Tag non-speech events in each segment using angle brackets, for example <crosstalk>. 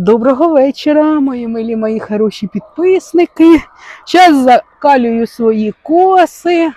Доброго вечора, мої милі, мої хороші підписники. Зараз закалюю свої коси.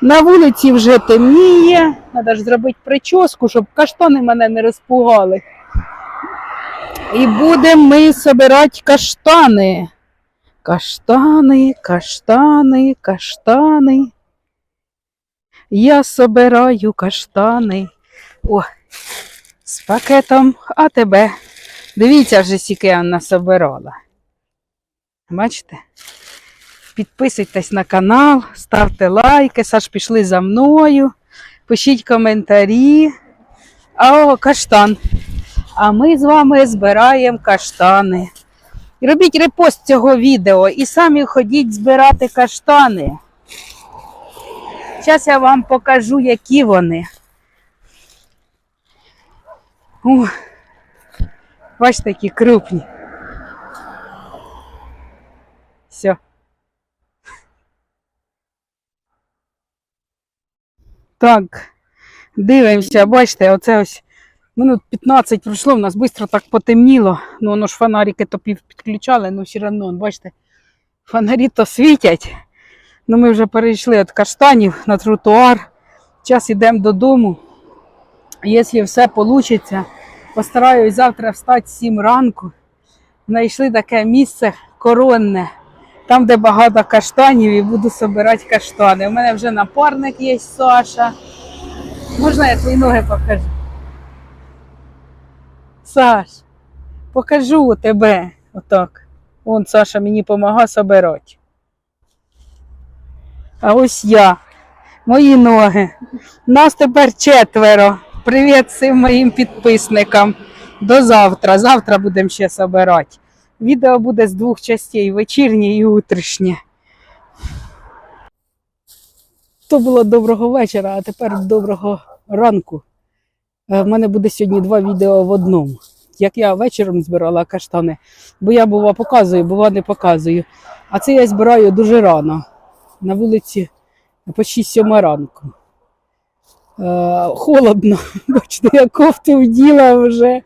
На вулиці вже темніє. Треба ж зробити прическу, щоб каштани мене не розпугали. І будемо ми збирати каштани. Каштани, каштани, каштани. Я собираю каштани. О, з пакетом АТБ. Дивіться вже, скільки я насобирала. Бачите? Підписуйтесь на канал, ставте лайки, Саш, пішли за мною, пишіть коментарі. О, каштан. А ми з вами збираємо каштани. Робіть репост цього відео і самі ходіть збирати каштани. Зараз я вам покажу, які вони. О, Бачите, які крупні. Все. Так, дивимося, бачите, оце ось минут 15 пройшло, в нас швидко так потемніло. Ну, воно ж фонарики то підключали, ну все одно, бачите, фонарі то світять. Ну, ми вже перейшли від каштанів на тротуар. Зараз йдемо додому. Якщо все вийде, Постараюсь завтра встати в 7 ранку. Знайшли таке місце коронне, там, де багато каштанів, і буду збирати каштани. У мене вже напарник є Саша. Можна я твої ноги покажу? Саш, покажу тебе. Отак. Вон Саша мені допомагає збирати. А ось я. Мої ноги. Нас тепер четверо. Привіт всім моїм підписникам. До завтра. Завтра будемо ще збирати. Відео буде з двох частей: вечірнє і утрішнє. То було доброго вечора, а тепер доброго ранку. Е, В мене буде сьогодні два відео в одному. Як я вечором збирала каштани, бо я бува показую, бува не показую. А це я збираю дуже рано. На вулиці почти сьома ранку. Е, холодно, <laughs> бачите, я кофту вділа вже.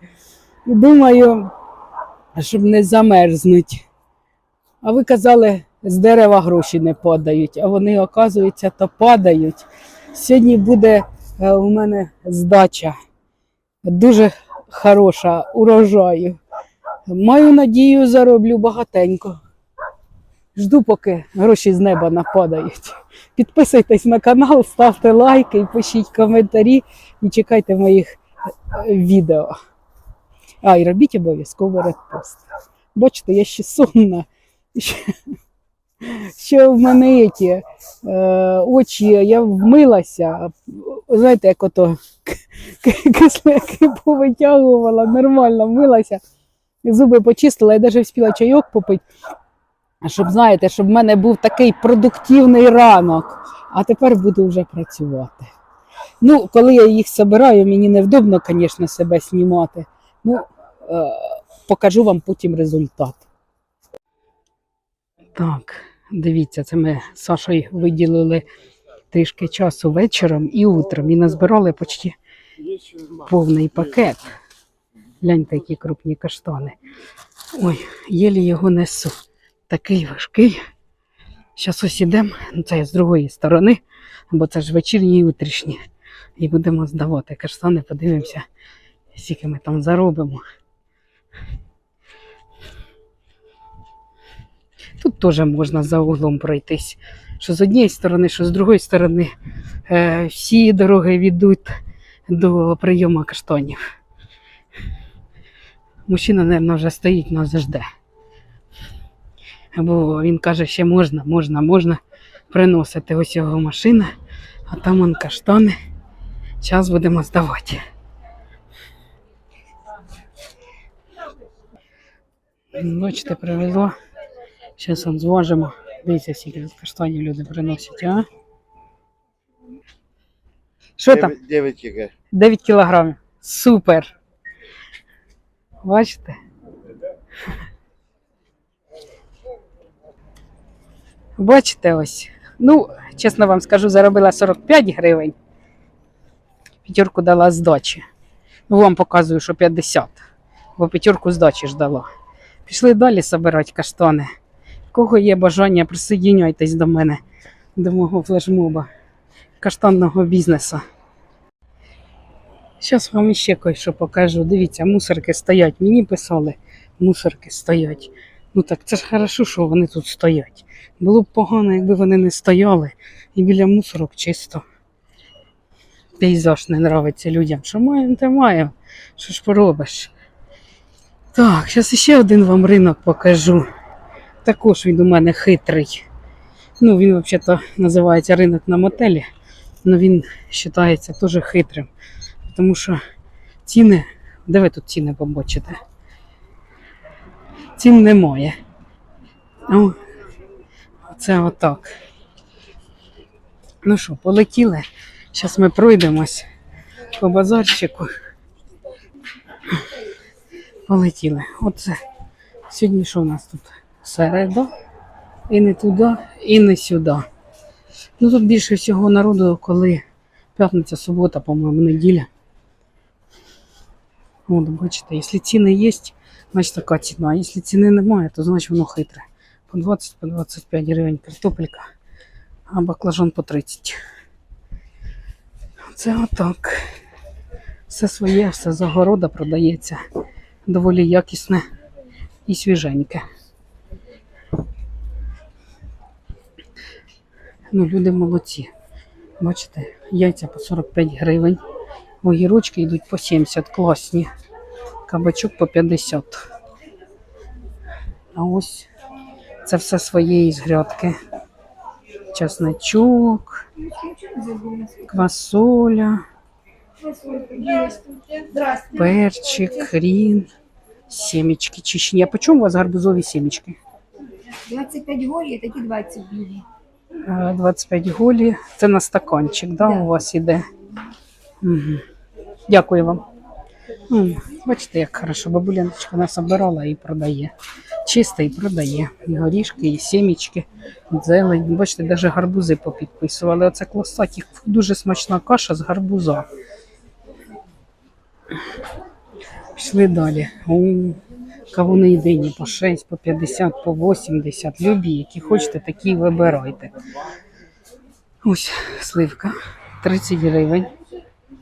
Думаю, щоб не замерзнуть. А ви казали, з дерева гроші не падають, а вони, оказується, то падають. Сьогодні буде е, у мене здача. Дуже хороша урожаю. Маю надію, зароблю багатенько. Жду, поки гроші з неба нападають. Підписуйтесь на канал, ставте лайки і пишіть коментарі і чекайте моїх е, відео. А, і робіть обов'язково редпост. Бачите, я ще сумна. Ще в мене ті, е, очі, я вмилася. Знаєте, як ото кисляки повитягувала, нормально вмилася. Зуби почистила, я навіть встигла чайок попити. Щоб знаєте, щоб в мене був такий продуктивний ранок, а тепер буду вже працювати. Ну, коли я їх збираю, мені невдобно, звісно, себе знімати. Ну, е, покажу вам потім результат. Так, дивіться, це ми з Сашою виділили трішки часу вечором і утром. І назбирали почти повний пакет. Гляньте, які крупні каштани. Ой, єлі його несу такий важкий. Зараз ось ідемо, ну, це з другої сторони, бо це ж вечірні і утрішні. І будемо здавати каштани, подивимося, скільки ми там заробимо. Тут теж можна за углом пройтись. Що з однієї сторони, що з другої сторони. Е, всі дороги ведуть до прийому каштанів. Мужчина, мабуть, вже стоїть, нас жде. Бо він каже, ще можна, можна, можна приносити ось його машина, а там он каштани. Зараз будемо здавати. Бачите, привезло. Зараз он зважимо. Дивіться, скільки каштанів люди приносять, а? Що там? 9 кг. 9 кілограмів. Супер. Бачите? Бачите ось. Ну, чесно вам скажу, заробила 45 гривень. П'ятерку дала здачі. Ну, вам показую, що 50. бо п'ятерку здачі ждала. Пішли далі збирати каштани. Кого є бажання, присоединяйтесь до мене, до мого флешмоба, каштанного бізнесу. Зараз вам іще кое-що покажу. Дивіться, мусорки стоять. Мені писали, мусорки стоять. Ну так це ж хорошо, що вони тут стоять. Було б погано, якби вони не стояли і біля мусорок чисто. Пейзаж не нравиться людям. Що маємо, те маємо. Що ж поробиш? Так, зараз ще один вам ринок покажу. Також він у мене хитрий. Ну, він взагалі називається ринок на мотелі, але він вважається теж хитрим. Тому що ціни, де ви тут ціни побачите? Цін немає. О, це отак. Ну що, полетіли? Зараз ми пройдемось по базарчику. Полетіли. Оце. Сьогодні що у нас тут? Середа. І не туди, і не сюди. Ну тут більше всього народу, коли п'ятниця, субота, по-моєму, неділя. От, бачите, якщо ціни є, значить така ціна. А якщо ціни немає, то значить воно хитре. По 20, по 25 гривень картопелька, а баклажан по 30. Це отак. Все своє, все з огорода продається. Доволі якісне і свіженьке. Ну, люди молодці. Бачите, яйця по 45 гривень. Огірочки йдуть по 70, класні. Кабачок по 50. А ось це все своєї з грядки. Чесничок, квасоля, перчик, хрін, семечки чечні. А по чому у вас гарбузові семечки? 25 голі, такі 20 білі. Е, 25 голі. Це на стаканчик, да, Да. у вас іде? Угу. Дякую вам. Бачите, як хорошо. Бабуляночка нас обирала і продає. Чисто і продає. І горішки, і сімічки, зелень. Бачите, навіть гарбузи попідписували. Оце класаті. Дуже смачна каша з гарбуза. Пішли далі. О, кавуни і дині по 6, по 50, по 80. Любі, які хочете, такі вибирайте. Ось сливка 30 гривень.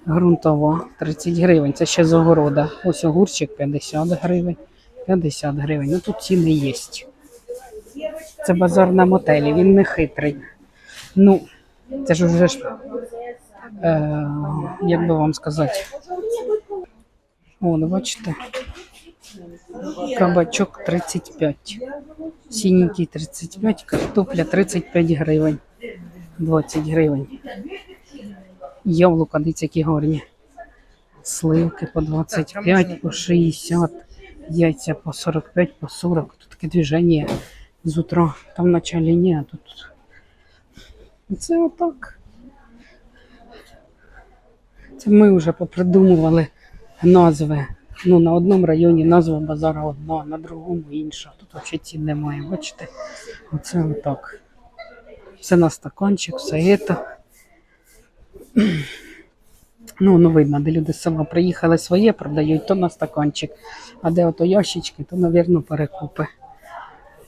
Грунтова 30 гривень. Це ще з огорода. Ось огурчик 50 гривень. 50 гривень. Ну тут ціни є. Це базар на мотелі, він не хитрий. Ну, це ж вже ж, е, як би вам сказати. О, бачите. Кабачок 35. Сіненький 35, картопля 35 гривень. 20 гривень. Яблука, дивіться, які гарні. Сливки по 25, по 60, яйця по 45, по 40. Тут таке движення з утра. Там в началі ні, а тут. Це отак. Це ми вже попридумували назви. Ну, на одному районі назва базара одна, на другому інша. Тут взагалі цін немає, бачите? Оце отак. Все на стаканчик, все це. Ну, ну видно, де люди села приїхали своє, продають то на стаканчик, а де ото ящички, то, мабуть, перекупи.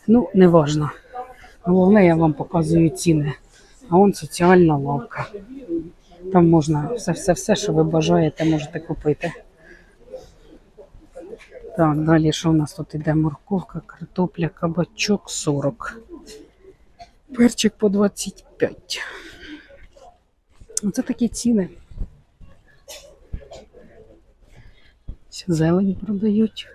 Ну, не важно. Головне, я вам показую ціни. А он соціальна лавка. Там можна все-все-все, що ви бажаєте, можете купити. Так, далі що у нас тут іде морковка, картопля, кабачок 40. Перчик по 25. Оце такі ціни. Зелень продають.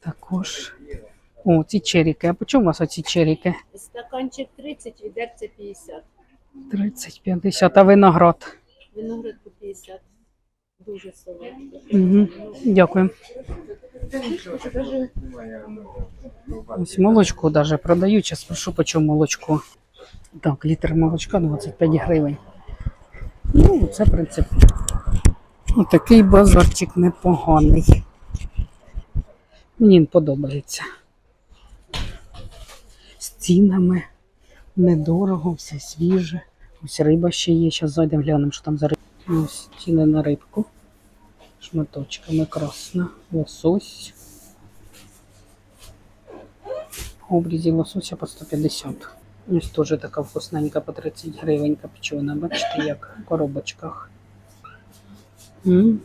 Також. О, ці черіки. А по чому у вас оці черіки? Стаканчик 30, відерце 50. 30-50, а виноград. Виноград по 50. Дуже солодкий. Угу. Дякую. Ось молочко навіть продають. Зараз прошу по молочко. Так, літр молочка 25 гривень. Ну, це, в принципі, отакий базарчик непоганий. Мені подобається. З цінами недорого, все свіже. Ось риба ще є. Зараз зайдемо глянемо, що там за риба. Ось ціни на рибку. Шматочками красна. Лосось. Обрізі лосося по 150. Ось теж така вкусненька по 30 гривень копчена. Бачите, як в коробочках.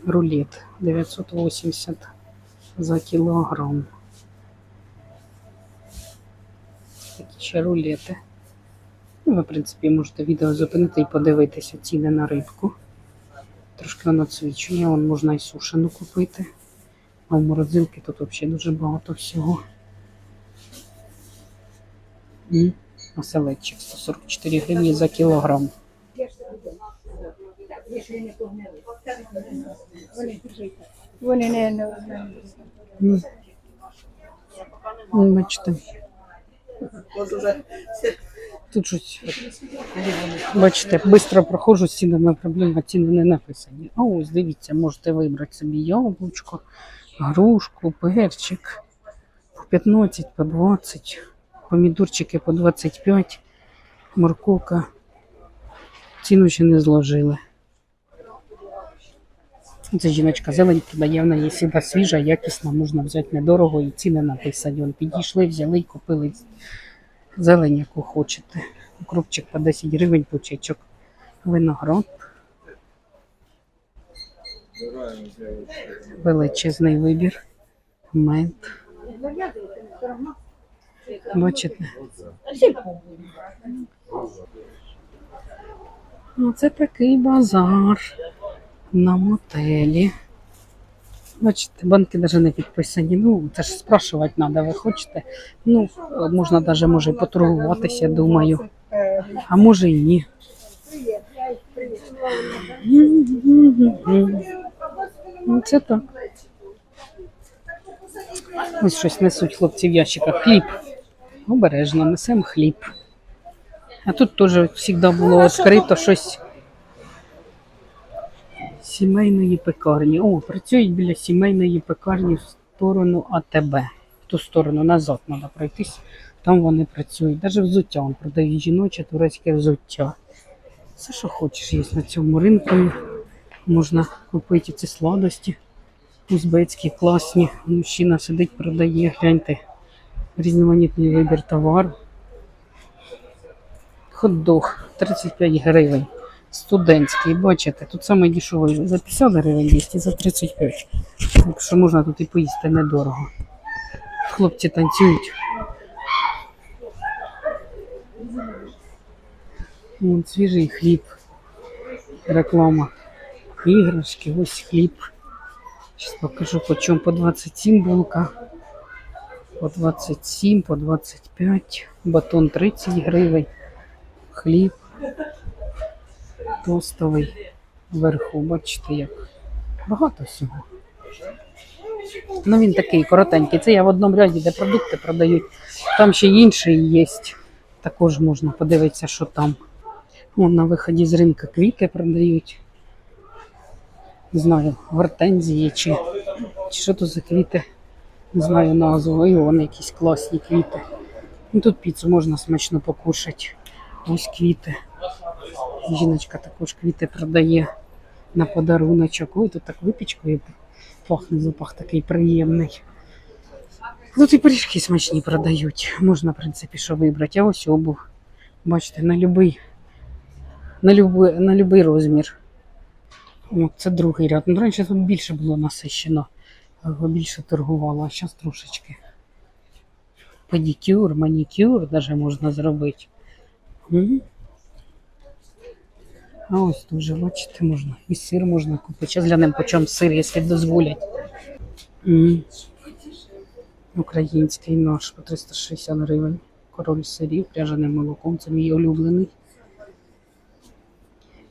Рулет 980 за кілограм. Такі ще рулети. Ну, ви, в принципі, можете відео зупинити і подивитися ціни на рибку. Трошки воно цвічує, вон можна і сушену купити. А в морозилки тут взагалі дуже багато всього. М, Оселедчик 144 гривні за кілограм. Вони не, Бачите. Тут щось. Бачите, швидко проходжу з проблема ціни не написані. А ось дивіться, можете вибрати собі яблучко, грушку, перчик по 15, по 20, помідорчики по 25, морковка. Ціну ще не зложили. Це жіночка зелень продає, вона є всегда свіжа, якісна, можна взяти недорого і ціни написані. Підійшли, взяли і купили зелень, яку хочете. Укропчик по 10 гривень пучечок. Виноград. Величезний вибір. Мед. Бачите? Оце такий базар на мотелі. Бачите, банки навіть не підписані. Ну, це ж спрашувати треба, ви хочете. Ну, можна навіть може і поторгуватися, думаю. А може і ні. Ну, це так. Ось щось несуть хлопці в ящиках. Хліб. Обережно, несемо хліб. А тут теж завжди було відкрито щось сімейної пекарні. О, працюють біля сімейної пекарні в сторону АТБ. В ту сторону назад треба пройтись. Там вони працюють. Навіть взуття он продають жіноче, турецьке взуття. Все, що хочеш, є на цьому ринку. Можна купити ці сладості. Узбецькі, класні. Мужчина сидить, продає, гляньте. Різноманітний вибір товару. Хот-дог 35 гривень. Студентський, бачите, тут саме дешевий за 50 гривень є і за 35. Так що можна тут і поїсти недорого. Хлопці танцюють. Вон свіжий хліб. Реклама. Іграшки, ось хліб. Зараз покажу по чому по 27 булка. По 27, по 25. Батон 30 гривень. Хліб тостовий вверху, бачите, як багато всього. Ну він такий коротенький. Це я в одному ряді, де продукти продають. Там ще інший є. Також можна подивитися, що там. Вон на виході з ринку квіти продають. Не знаю, гортензії чи, чи що то за квіти. Не знаю назву. І вони якісь класні квіти. Ну, тут піцу можна смачно покушати. Ось квіти. Жіночка також квіти продає на подаруночок. Ой, тут так випічкою пахне, запах такий приємний. Тут і пиріжки смачні продають. Можна, в принципі, що вибрати. А ось обув. Бачите, на любий, на любий, на любий розмір. О, це другий ряд. Ну, раніше тут більше було насищено. Більше торгувало, а зараз трошечки. Педикюр, манікюр навіть можна зробити. М. А ось вже, бачите, можна. І сир можна купити. Зараз глянемо, по чому сир, якщо дозволять. М. Український наш по 360 гривень. Король сирів, пряженим молоком. Це мій улюблений.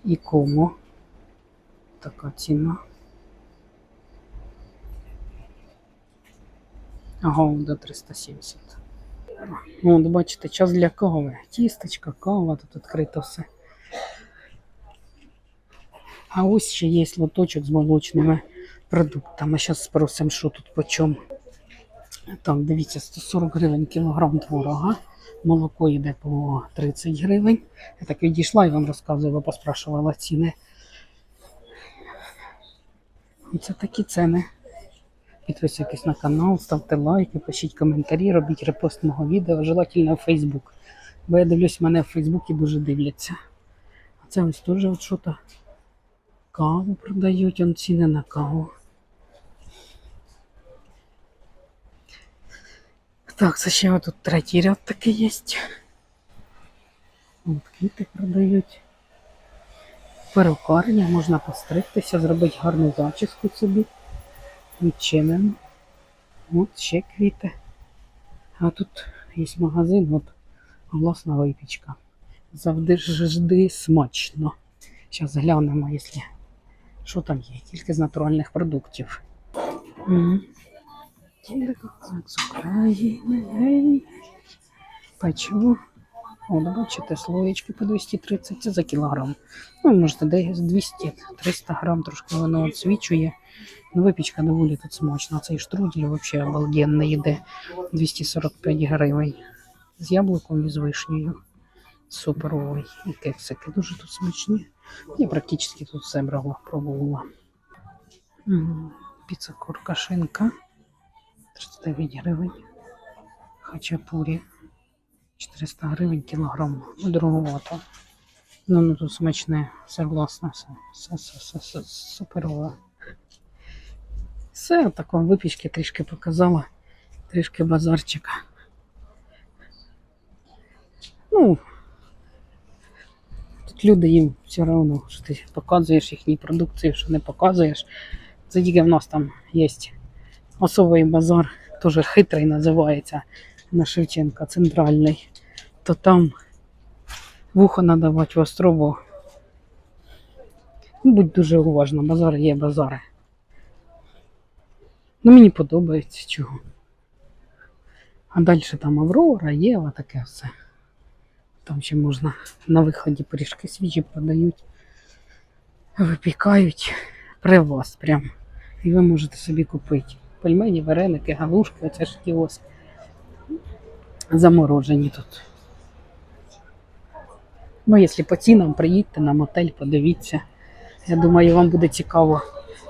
І комо. Така ціна. Гауда 370. От, бачите, час для кави. Тісточка, кава, тут відкрито все. А ось ще є лоточок з молочними продуктами. Зараз спросимо, що тут по чому. Так, дивіться, 140 гривень кілограм творога. Молоко йде по 30 гривень. Я так відійшла і вам розказувала, поспрашувала ціни. Це такі ціни. Підписуйтесь на канал, ставте лайки, пишіть коментарі, робіть репост мого відео, желательно в Фейсбук. Бо я дивлюсь, мене в Фейсбуці дуже дивляться. А це ось теж от що-то. Каву продають, он ціни на каву. Так, це ще тут третій ряд такий є. От квіти продають. Перукарня, можна постригтися, зробити гарну зачіску собі. Відчинено. От ще квіти. А тут є магазин, от власна випічка. Завжди жди смачно. Зараз глянемо, якщо що там є, тільки з натуральних продуктів. Печиво. О, бачите, слоєчки по 230 це за кілограм. Ну, можете десь 200-300 грам, трошки воно відсвічує. Ну, випічка доволі тут смачна. Цей штрудель взагалі обалденний йде 245 гривень. З яблуком і з вишнею. Суперовий. І кексики дуже тут смачні. Я практично тут все брала, пробувала. Піца курка шинка 39 гривень. Хачапурі 400 гривень кілограм. Ну, дороговато. Ну, ну тут смачне, согласна, все, все, все, все, все суперове. Все, так вам випічки трішки показала, трішки базарчика. Ну, люди їм все одно, що ти показуєш їхні продукції, що не показуєш. Це тільки в нас там є особий базар, теж хитрий називається на Шевченка, центральний. То там вухо треба давати востро, бо ну, будь дуже уважна, базари є базари. Ну, мені подобається чого. А далі там Аврора, Єва, таке все. Там ще можна на виході пиріжки свіжі продають, випікають при вас прям. І ви можете собі купити. Пельмені, вареники, галушки, оце ж кіоск. Заморожені тут. Ну, якщо по цінам, приїдьте на мотель, подивіться. Я думаю, вам буде цікаво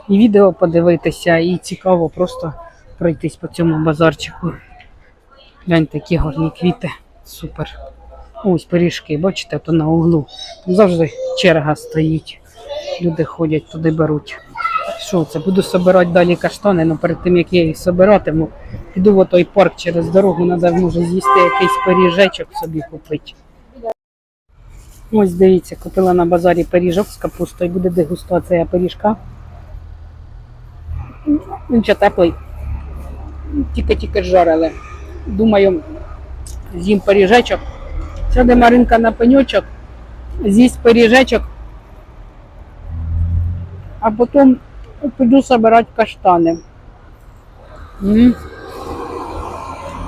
і відео подивитися, і цікаво просто пройтись по цьому базарчику. Гляньте, які гарні квіти. Супер. Ось пиріжки, бачите, то на углу. Завжди черга стоїть. Люди ходять, туди беруть. Що це? Буду собирати далі каштани, але перед тим як я їх собиратиму, піду в той парк через дорогу, треба може з'їсти якийсь пиріжечок собі купити. Ось дивіться, купила на базарі пиріжок з капустою, буде дегустація пиріжка. Він ще теплий. Тільки-тільки жарили. Думаю, з'їм пиріжечок. Сяде Маринка на пеньочок, з'їсть пиріжечок, а потім піду збирати каштани. М.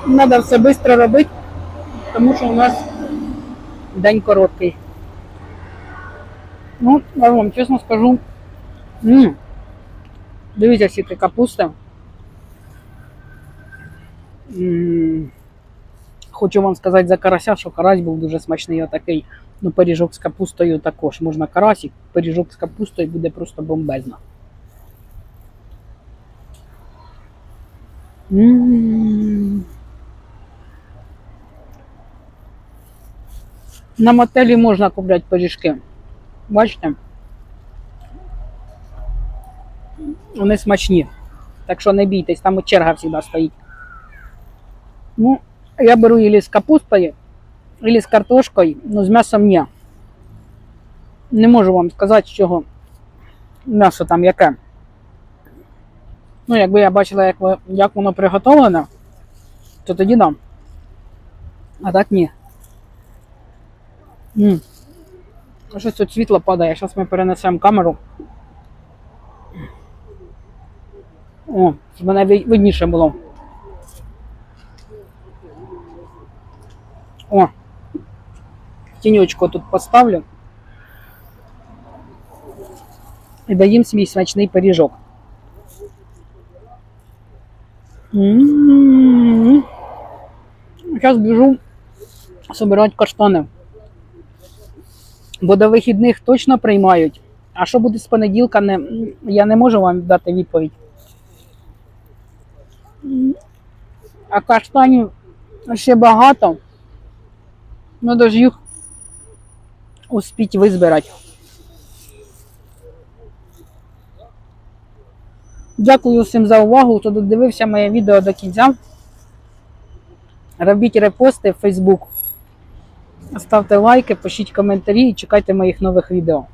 Треба все швидко робити, тому що у нас день короткий. Ну, я вам чесно скажу. м, Дивіться, скільки капусти. М, Хочу вам сказати за карася, що карась був дуже смачний отакий. Ну, пиріжок з капустою також. Можна карасик, пиріжок з капустою буде просто бомбезно. На мотелі можна купляти пиріжки. Бачите? Вони смачні. Так що не бійтесь, там черга завжди стоїть. Ну, я беру или з капустою, или з картошкою, ну з м'ясом ні. Не можу вам сказати, з чого м'ясо там яке. Ну, якби я бачила, як, як воно приготовлене, то тоді дам. А так ні. М. Щось тут світло падає, зараз ми перенесемо камеру. О, щоб мене видніше було. О, тіньочку тут поставлю. І даїм свій смачний пиріжок. Зараз біжу собирають каштани. Бо до вихідних точно приймають. А що буде з понеділка, не, я не можу вам дати відповідь. А каштанів ще багато. Надо же їх успіть визбирати. Дякую всім за увагу, хто додивився моє відео до кінця. Робіть репости в Facebook. Ставте лайки, пишіть коментарі і чекайте моїх нових відео.